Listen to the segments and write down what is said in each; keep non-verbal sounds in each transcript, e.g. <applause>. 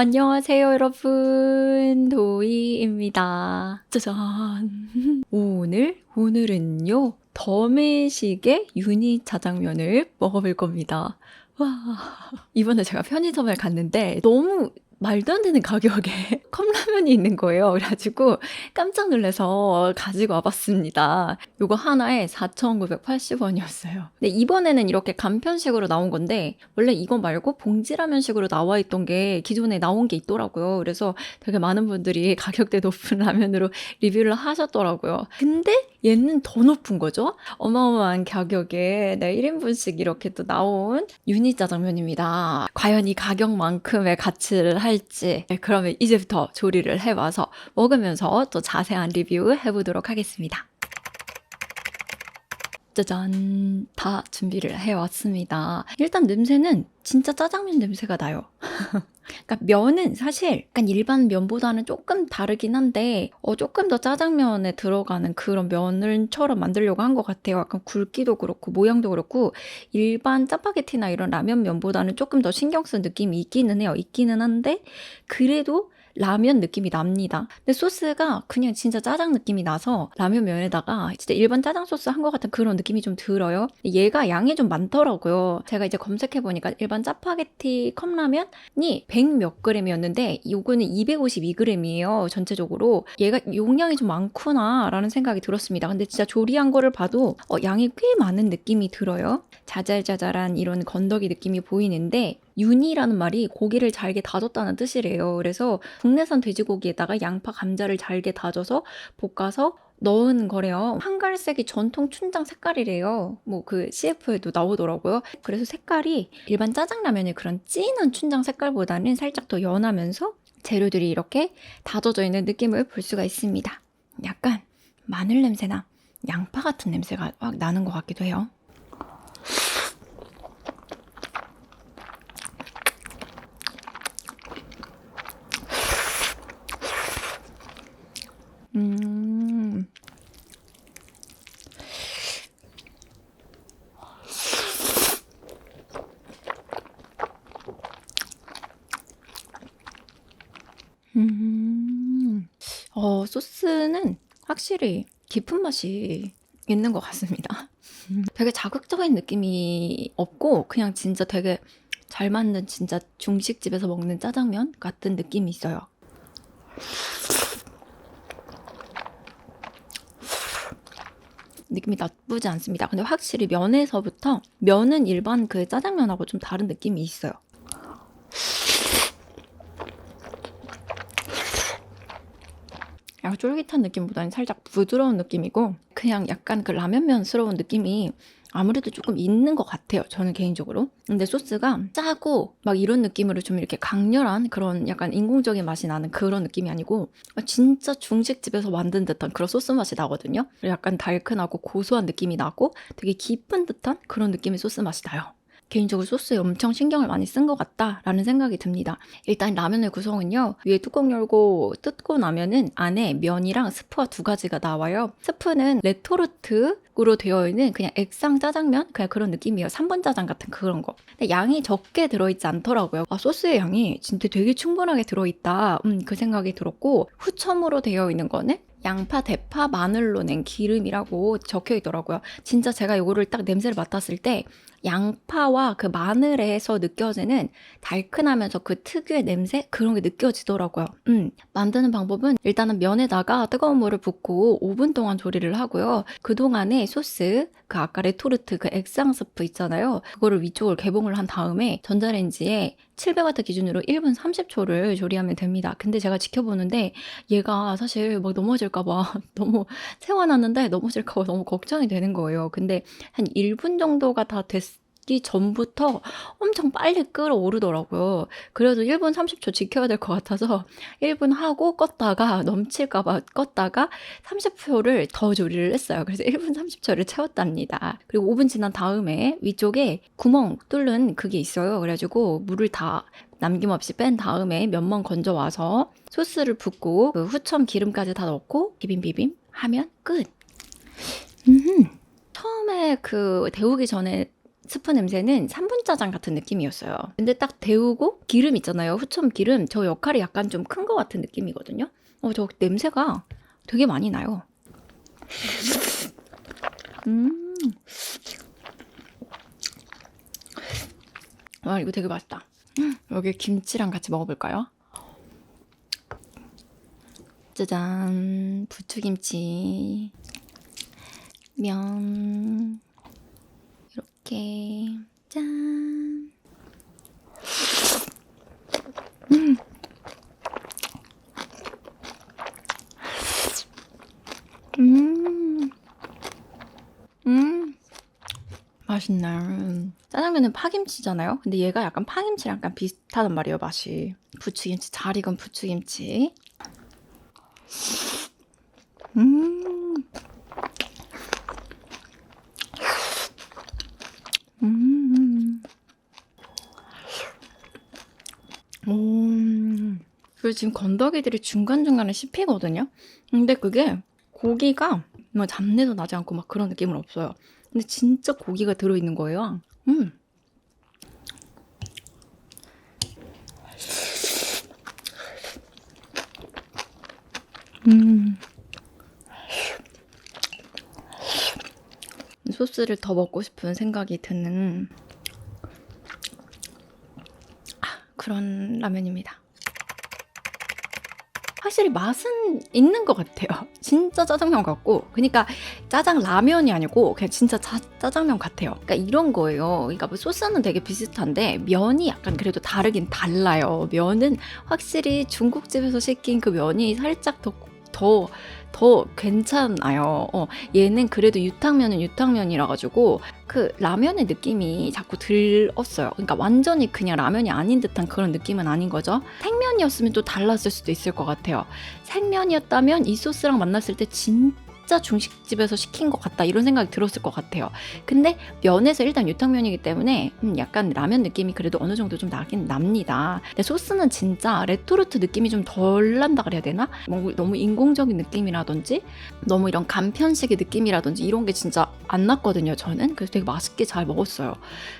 안녕하세요, 여러분. 도희입니다. 짜잔. 오늘, 오늘은요, 덤의식의 유니 자장면을 먹어볼 겁니다. 와. 이번에 제가 편의점을 갔는데 너무 말도 안 되는 가격에 <laughs> 컵라면이 있는 거예요. 그래가지고 깜짝 놀라서 가지고 와봤습니다. 요거 하나에 4,980원이었어요. 근데 이번에는 이렇게 간편식으로 나온 건데 원래 이거 말고 봉지라면식으로 나와 있던 게 기존에 나온 게 있더라고요. 그래서 되게 많은 분들이 <laughs> 가격대 높은 라면으로 리뷰를 하셨더라고요. 근데 얘는 더 높은 거죠? 어마어마한 가격에 네, 1인분씩 이렇게 또 나온 유니 짜장면입니다. 과연 이 가격만큼의 가치를 할지 네, 그러면 이제부터 조리를 해봐서 먹으면서 또 자세한 리뷰 해보도록 하겠습니다. 짜잔 다 준비를 해왔습니다. 일단 냄새는 진짜 짜장면 냄새가 나요. <laughs> 그러니까 면은 사실 약간 일반 면보다는 조금 다르긴 한데 어, 조금 더 짜장면에 들어가는 그런 면을처럼 만들려고 한 것 같아요. 약간 굵기도 그렇고 모양도 그렇고 일반 짜파게티나 이런 라면 면보다는 조금 더 신경 쓴 느낌이 있기는 해요. 있기는 한데 그래도 라면 느낌이 납니다. 근데 소스가 그냥 진짜 짜장 느낌이 나서 라면 면에다가 진짜 일반 짜장 소스 한 것 같은 그런 느낌이 좀 들어요. 얘가 양이 좀 많더라고요. 제가 이제 검색해보니까 일반 짜파게티 컵라면이 100 몇 그램이었는데 요거는 252g이에요. 전체적으로. 얘가 용량이 좀 많구나라는 생각이 들었습니다. 근데 진짜 조리한 거를 봐도 어, 양이 꽤 많은 느낌이 들어요. 자잘자잘한 이런 건더기 느낌이 보이는데 윤이라는 말이 고기를 잘게 다졌다는 뜻이래요. 그래서 국내산 돼지고기에다가 양파, 감자를 잘게 다져서 볶아서 넣은 거래요. 한갈색이 전통 춘장 색깔이래요. 뭐 그 CF에도 나오더라고요. 그래서 색깔이 일반 짜장라면의 그런 진한 춘장 색깔보다는 살짝 더 연하면서 재료들이 이렇게 다져져 있는 느낌을 볼 수가 있습니다. 약간 마늘 냄새나 양파 같은 냄새가 확 나는 것 같기도 해요. 음. 음. 어, 소스는 확실히 깊은 맛이 있는 것 같습니다. <laughs> 되게 자극적인 느낌이 없고, 그냥 진짜 되게 잘 만든 진짜 중식집에서 먹는 짜장면 같은 느낌이 있어요. 느낌이 나쁘지 않습니다. 근데 확실히 면에서부터 면은 일반 그 짜장면하고 좀 다른 느낌이 있어요. 약간 쫄깃한 느낌보다는 살짝 부드러운 느낌이고 그냥 약간 그 라면면스러운 느낌이 아무래도 조금 있는 것 같아요. 저는 개인적으로. 근데 소스가 짜고 막 이런 느낌으로 좀 이렇게 강렬한 그런 약간 인공적인 맛이 나는 그런 느낌이 아니고 진짜 중식집에서 만든 듯한 그런 소스 맛이 나거든요. 약간 달큰하고 고소한 느낌이 나고 되게 깊은 듯한 그런 느낌의 소스 맛이 나요. 개인적으로 소스에 엄청 신경을 많이 쓴 것 같다라는 생각이 듭니다. 일단 라면의 구성은요. 위에 뚜껑 열고 뜯고 나면은 안에 면이랑 스프가 두 가지가 나와요. 스프는 레토르트로 되어 있는 그냥 액상 짜장면 그냥 그런 느낌이에요. 3번 짜장 같은 그런 거. 근데 양이 적게 들어있지 않더라고요. 아 소스의 양이 진짜 되게 충분하게 들어있다. 음, 그 생각이 들었고 후첨으로 되어 있는 거는 양파, 대파, 마늘로 낸 기름이라고 적혀 있더라고요. 진짜 제가 이거를 딱 냄새를 맡았을 때 양파와 그 마늘에서 느껴지는 달큰하면서 그 특유의 냄새 그런 게 느껴지더라고요. 음, 만드는 방법은 일단은 면에다가 뜨거운 물을 붓고 5분 동안 조리를 하고요. 그 동안에 소스, 그 아까 레토르트 그 액상 스프 있잖아요. 그거를 위쪽을 개봉을 한 다음에 전자레인지에 700와트 기준으로 1분 30초를 조리하면 됩니다. 근데 제가 지켜보는데 얘가 사실 막 넘어질까봐 <laughs> 너무 세워놨는데 넘어질까봐 너무 걱정이 되는 거예요. 근데 한 1분 정도가 다 됐 기 전부터 엄청 빨리 끓어오르더라고요. 그래도 1분 30초 지켜야 될 것 같아서 1분 하고 껐다가 넘칠까봐 껐다가 30초를 더 조리를 했어요. 그래서 1분 30초를 채웠답니다. 그리고 5분 지난 다음에 위쪽에 구멍 뚫는 그게 있어요. 그래가지고 물을 다 남김없이 뺀 다음에 면만 건져 와서 소스를 붓고 그 후첨 기름까지 다 넣고 비빔 비빔 하면 끝. 음. 처음에 그 데우기 전에 스프 냄새는 3분 짜장 같은 느낌이었어요. 근데 딱 데우고 기름 있잖아요. 후첨 기름. 저 역할이 약간 좀 큰 것 같은 느낌이거든요. 어, 저 냄새가 되게 많이 나요. 음. 와, 이거 되게 맛있다. 음, 여기 김치랑 같이 먹어볼까요? 짜잔, 부추김치, 면, 이렇게, 짠. 음. 음. 맛있네. 짜장면은 파김치잖아요. 근데 얘가 약간 파김치랑 약간 비슷하단 말이에요, 맛이. 부추김치, 잘 익은 부추김치. 음. 음. 오. 그리고 지금 건더기들이 중간중간에 씹히거든요. 근데 그게 고기가 뭐 잡내도 나지 않고 막 그런 느낌은 없어요. 근데 진짜 고기가 들어있는 거예요. 음. 음. 소스를 더 먹고 싶은 생각이 드는 아, 그런 라면입니다. 확실히 맛은 있는 것 같아요. <laughs> 진짜 짜장면 같고, 그러니까 짜장 라면이 아니고 그냥 진짜 짜, 짜장면 같아요. 그러니까 이런 거예요. 그러니까 뭐 소스는 되게 비슷한데 면이 약간 그래도 다르긴 달라요. 면은 확실히 중국집에서 시킨 그 면이 살짝 더 더, 더 괜찮아요. 어, 얘는 그래도 유탕면은 유탕면이라 가지고 그 라면의 느낌이 자꾸 들었어요. 그러니까 완전히 그냥 라면이 아닌 듯한 그런 느낌은 아닌 거죠. 생면이었으면 또 달랐을 수도 있을 것 같아요. 생면이었다면 이 소스랑 만났을 때 진짜 중식집에서 시킨 것 같다 이런 생각이 들었을 것 같아요. 근데 면에서 일단 유탕면이기 때문에 음, 약간 라면 느낌이 그래도 어느 정도 좀 나긴 납니다. 근데 소스는 진짜 레토르트 느낌이 좀 덜 난다 그래야 되나? 뭐 너무 인공적인 느낌이라든지 너무 이런 간편식의 느낌이라든지 이런 게 진짜 안 났거든요. 저는 그래서 되게 맛있게 잘 먹었어요.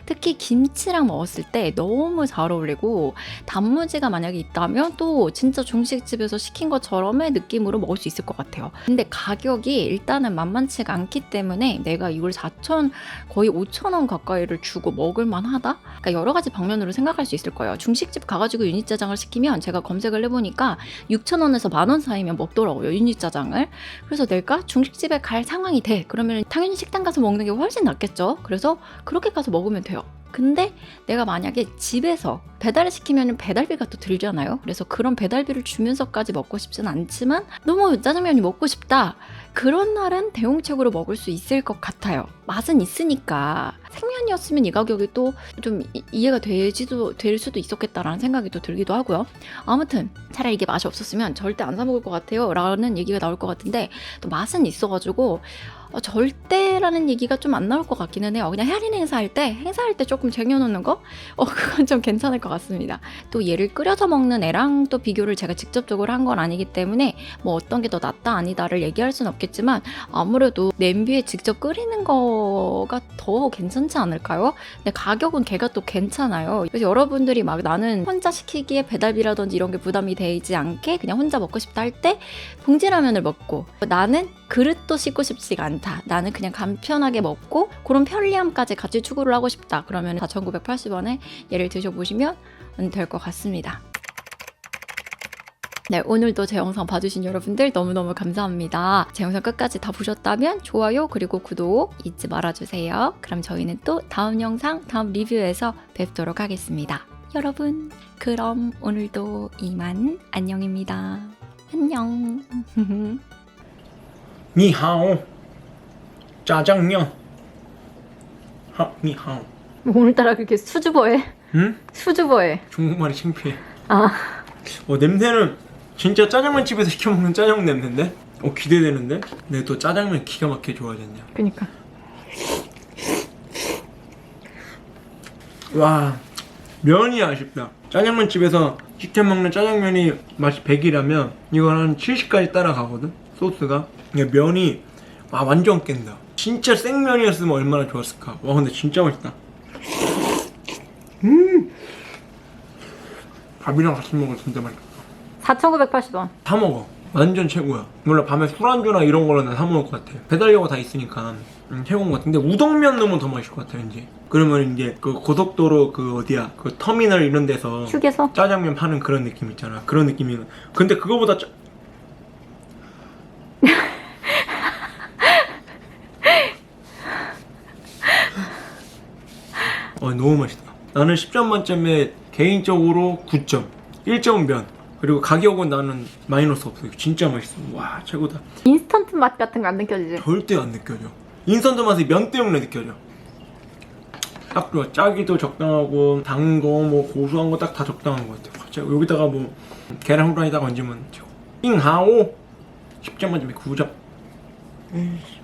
특히 김치랑 먹었을 때 너무 잘 어울리고 단무지가 만약에 있다면 또 진짜 중식집에서 시킨 것처럼의 느낌으로 먹을 수 있을 것 같아요. 근데 가격이 일단은 만만치가 않기 때문에 내가 이걸 4천 거의 5천 원 가까이를 주고 먹을 만하다? 그러니까 여러 가지 방면으로 생각할 수 있을 거예요. 중식집 가가지고 유니짜장을 시키면 제가 검색을 해보니까 6천 원에서 만 원 사이면 먹더라고요 유니짜장을. 그래서 내가 중식집에 갈 상황이 돼. 그러면 당연히 식당 가서 먹는 게 훨씬 낫겠죠. 그래서 그렇게 가서 먹으면 돼요. 근데 내가 만약에 집에서 배달을 시키면 배달비가 또 들잖아요. 그래서 그런 배달비를 주면서까지 먹고 싶진 않지만 너무 짜장면이 먹고 싶다. 그런 날은 대용책으로 먹을 수 있을 것 같아요. 맛은 있으니까 생면이었으면 이 가격이 또 좀 이해가 되지도 될 수도 있었겠다라는 생각이 또 들기도 하고요. 아무튼 차라리 이게 맛이 없었으면 절대 안 사 먹을 것 같아요. 라는 얘기가 나올 것 같은데 또 맛은 있어가지고 어, 절대라는 얘기가 좀 안 나올 것 같기는 해요. 그냥 할인 행사할 때, 행사할 때 조금 쟁여놓는 거? 어, 그건 좀 괜찮을 것 같습니다. 또 얘를 끓여서 먹는 애랑 또 비교를 제가 직접적으로 한 건 아니기 때문에 뭐 어떤 게 더 낫다 아니다를 얘기할 순 없겠지만 아무래도 냄비에 직접 끓이는 거가 더 괜찮지 않을까요? 근데 가격은 걔가 또 괜찮아요. 그래서 여러분들이 막 나는 혼자 시키기에 배달비라든지 이런 게 부담이 되지 않게 그냥 혼자 먹고 싶다 할 때 봉지라면을 먹고 나는 그릇도 씻고 싶지가 않다. 나는 그냥 간편하게 먹고 그런 편리함까지 같이 추구를 하고 싶다. 그러면 4,980원에 얘를 드셔보시면 될 것 같습니다. 네, 오늘도 제 영상 봐주신 여러분들 너무너무 감사합니다. 제 영상 끝까지 다 보셨다면 좋아요 그리고 구독 잊지 말아주세요. 그럼 저희는 또 다음 영상, 다음 리뷰에서 뵙도록 하겠습니다. 여러분, 그럼 오늘도 이만 안녕입니다. 안녕. <laughs> 니하오. 짜장면. 하 니하오. 오늘따라 그렇게 수줍어해? 응? 수줍어해. 중국말이 창피해. 아. 어, 냄새는 진짜 짜장면 집에서 시켜 먹는 짜장면 냄새인데? 어 기대되는데? 내가 또 짜장면 기가 막히게 좋아하잖냐. 그니까. 와 면이 아쉽다. 짜장면 집에서 시켜 먹는 짜장면이 맛이 100이라면 이거는 70까지 따라가거든? 소스가. 면이 아 완전 깬다. 진짜 생면이었으면 얼마나 좋았을까. 와 근데 진짜 맛있다. 음 밥이랑 같이 먹으면 진짜 맛있어 4,980원. 다 먹어. 완전 최고야. 몰라 밤에 술안주나 이런 거는 사 먹을 것 같아. 배달료가 다 있으니까 음, 최고인 것 같은데 우동면 넣으면 더 맛있을 것 같아 왠지. 그러면 이제 그 고속도로 그 어디야 그 터미널 이런 데서 휴게소? 짜장면 파는 그런 느낌 있잖아. 그런 느낌이. 근데 그거보다 짜... 어 너무 맛있다. 나는 10점 만점에 개인적으로 9점. 1점은 면. 그리고 가격은 나는 마이너스 없어. 진짜 맛있어. 와 최고다. 인스턴트 맛 같은 거 안 느껴지지? 절대 안 느껴져. 인선도 맛이 면 때문에 느껴져. 딱 좋아. 짜기도 적당하고 단 거 뭐 고소한 거 딱 다 적당한 것 같아. 진짜 여기다가 뭐 계란 후라이다가 얹으면 최고. 잉하오 10점 만점에 9점. 에이씨.